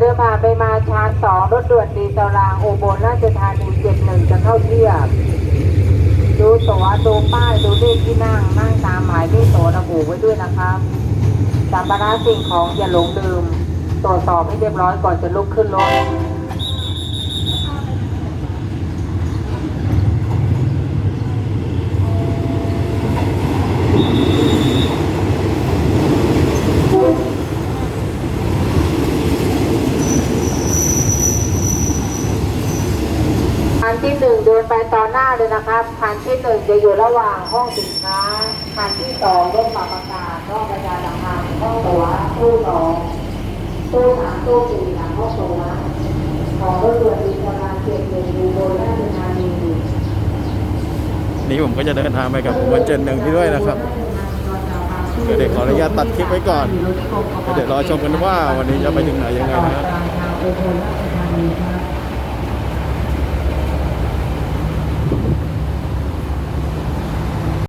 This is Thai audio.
เดินผ่านไปมาชานสองรถด่วนดีเซลรางอุบลราชธานีเจ็ดหนึ่งจะเข้าเทียบ ดูตัวดูป้ายดูเลขที่นั่งนั่งตามหมายเลขตั๋วระบุไว้ด้วยนะครับสัมภาระสิ่งของอย่าหลงลืม ตรวจสอบให้เรียบร้อยก่อนจะลุกขึ้นรถ คันที่หนึ่งเดินไปตอนหน้าเลยนะครับคันที่หนึ่งจะอยู่ระหว่างห้องสินค้าคันที่สองรถปรับอากาศห้องประชาสัมพันธ์ห้องตัวตู้สองตู้สามตู้สี่หลังห้องตั๋วของรถด่วนดีประมาณเจ็ดหนึ่งดูโดยราชธานีนี่ผมก็จะเดินทางไปกับวันเจนหนึ่งที่ด้วยนะครับเดี๋ยวขออนุญาตตัดคลิปไว้ก่อน เดี๋ยวรอชมกันว่าวันนี้จะไปถึงไหนยังไงนะ